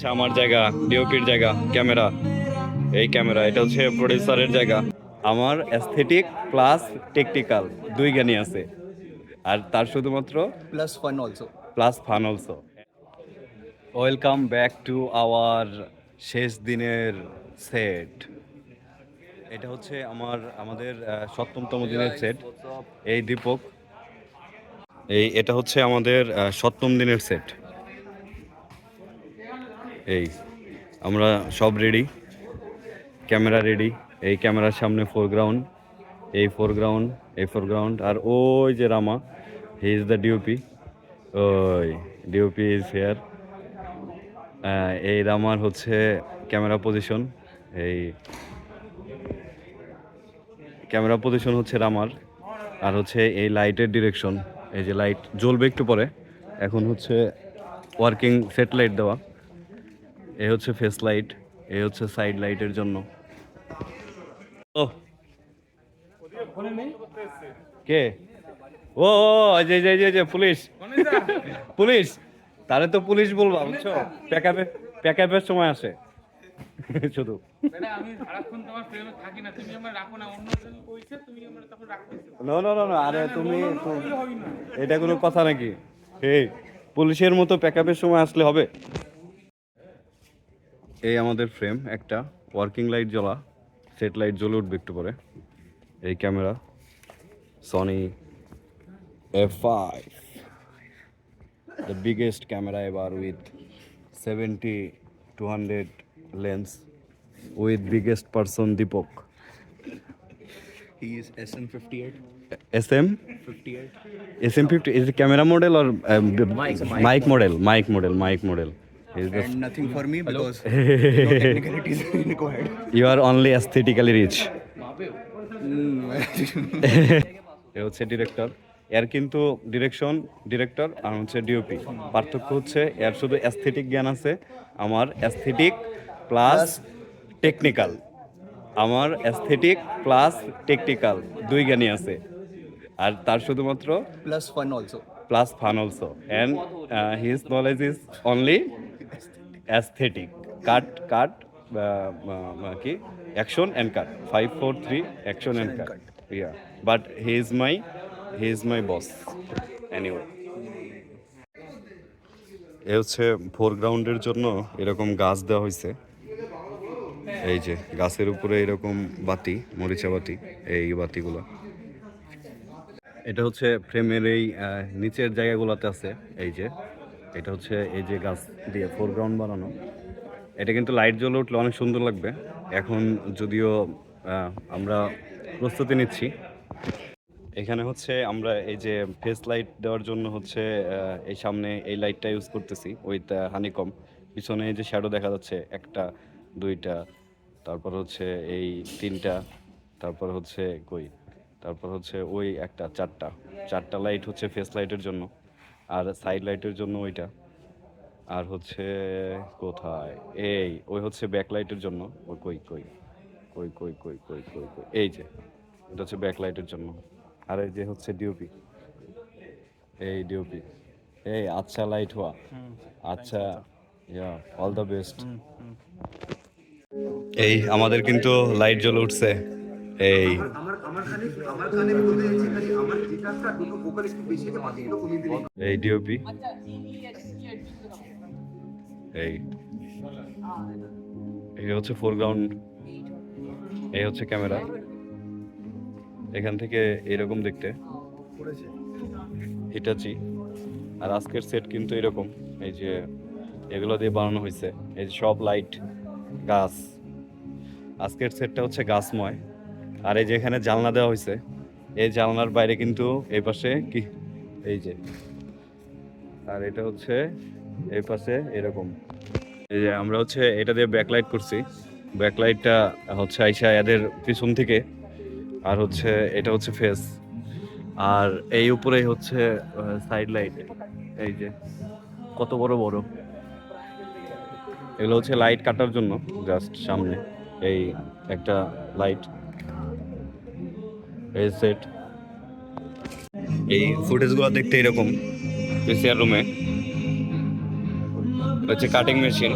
হচ্ছে আমার জায়গা ডিওপির জায়গা ক্যামেরা। এই ক্যামেরা এটা হচ্ছে প্রডিউসারের জায়গা। আমার অ্যাস্থেটিক প্লাস টেকনিক্যাল দুই জ্ঞানই আছে। আর তার শুধুমাত্র plus fun also. Plus fun also welcome back to our শেষ দিনের সেট এটা হচ্ছে আমার আমাদের সপ্তমতম দিনের সেট এই দীপক। এই এটা হচ্ছে আমাদের সপ্তম দিনের সেট এই, আমরা সব রেডি ক্যামেরা রেডি এই ক্যামেরার সামনে ফোরগ্রাউন্ড এই ফোরগ্রাউন্ড এই ফোরগ্রাউন্ড আর ওই যে Rama he is the DOP ওই ডিওপি ইজ হেয়ার এই রামার হচ্ছে ক্যামেরা পজিশন এই ক্যামেরা পজিশন হচ্ছে রামার, আর হচ্ছে এই লাইটের ডিরেকশন এই যে লাইট জ্বলবে একটু পরে, এখন হচ্ছে ওয়ার্কিং সেট লাইট দেওয়া। এ হচ্ছে ফেস লাইট এ হচ্ছে সাইড লাইটের জন্য। ও। কে? ও যে যে যে যে পুলিশ। পুলিশ? তাহলে তো পুলিশ বলবা। বুঝছ প্যাকআপে প্যাকআপের সময় আসে। শুধু। আরে তুমি এটা কোনো কথা নাকি? হে পুলিশের মতো প্যাকআপের সময় আসলে হবে? এই আমাদের ফ্রেম একটা ওয়ার্কিং লাইট জ্বলা সেট লাইট জ্বলে উঠবে একটু পরে এই camera Sony F five the biggest camera এবার with seventy two hundred lens with biggest person Deepak He is SM58. S M 58. SM50 is it camera model or um, mic, model? Mic model, mic model. Is And nothing for me because no technicalities required. you are only aesthetically rich. Mm, এ হচ্ছে director এর কিন্তু direction director আর হচ্ছে DOP পার্থক্য হচ্ছে এর শুধু aesthetic জ্ঞান আছে আমার অ্যাস্থেটিক প্লাস টেকনিক্যাল আমার অ্যাস্থেটিক প্লাস টেকনিক্যাল দুই জ্ঞানই আছে আর তার শুধুমাত্র plus fun also. plus fun also and uh, his knowledge is aesthetic cut cut কি action and cut five four three action and cut yeah but he is my he is my boss anyway এ হচ্ছে ফোরগ্রাউন্ডের জন্য এরকম গাছ দেওয়া হয়েছে এই যে, গাছের উপরে এরকম বাতি, মরিচা বাতি, এই বাতিগুলো। এটা হচ্ছে ফ্রেমের এই নিচের জায়গাগুলোতে আছে। এই যে এটা হচ্ছে এই যে গাছ দিয়ে ফোরগ্রাউন্ড বানানো। এটা কিন্তু লাইট জ্বলে উঠলে অনেক সুন্দর লাগবে। এখন যদিও আমরা প্রস্তুতি নিচ্ছি। এখানে হচ্ছে আমরা এই যে ফেস লাইট দেওয়ার জন্য হচ্ছে এই সামনে এই লাইটটা ইউজ করতেছি উইথ হানিকম পিছনে যে শ্যাডো দেখা যাচ্ছে, একটা, দুইটা, তারপর হচ্ছে এই তিনটা, তারপর হচ্ছে কই? তারপর হচ্ছে ওই একটা, চারটা। চারটা লাইট হচ্ছে ফেস লাইটের জন্য। আর সাইড লাইটের জন্য ওইটা। আর হচ্ছে কোথায়? এই ওই হচ্ছে ব্যাক লাইটের জন্য। ওই কই কই কই কই কই কই কই কই এই যে এটা হচ্ছে ব্যাক লাইটের জন্য। আর এই যে হচ্ছে ডিওপি এই ডিওপি এই আচ্ছা লাইট হওয়া। আচ্ছা ইয়া অল দ্য বেস্ট এই আমাদের কিন্তু লাইট জ্বলে উঠছে। এই। এই ডিওপি এই এই। হচ্ছে ফোরগ্রাউন্ড এই হচ্ছে ক্যামেরা এখান থেকে এরকম দেখতে। হিটাচি আর আজকের সেট কিন্তু এরকম। এই যে এগুলো দিয়ে বানানো হয়েছে। এই যে সব লাইট গাছ। আজকের সেটটা হচ্ছে গাছময়। আর এই যে এখানে জানলা দেওয়া হয়েছে। এই জানলার বাইরে কিন্তু এই পাশে কি? এই যে। আর এটা হচ্ছে এই পাশে এরকম। এই যে আমরা হচ্ছে এটা দিয়ে ব্যাকলাইট করছি। ব্যাকলাইটটা হচ্ছে আইসা এদের পিছন থেকে। আর হচ্ছে এটা হচ্ছে ফেস আর এই উপরেই হচ্ছে সাইড লাইট এই যে। কত বড় বড়। এগুলো হচ্ছে লাইট কাটার জন্য জাস্ট সামনে। এই একটা লাইট এই সেট এই ফুটেজগুলো দেখতে এরকম। পিসিআর রুমে হচ্ছে কাটিং মেশিন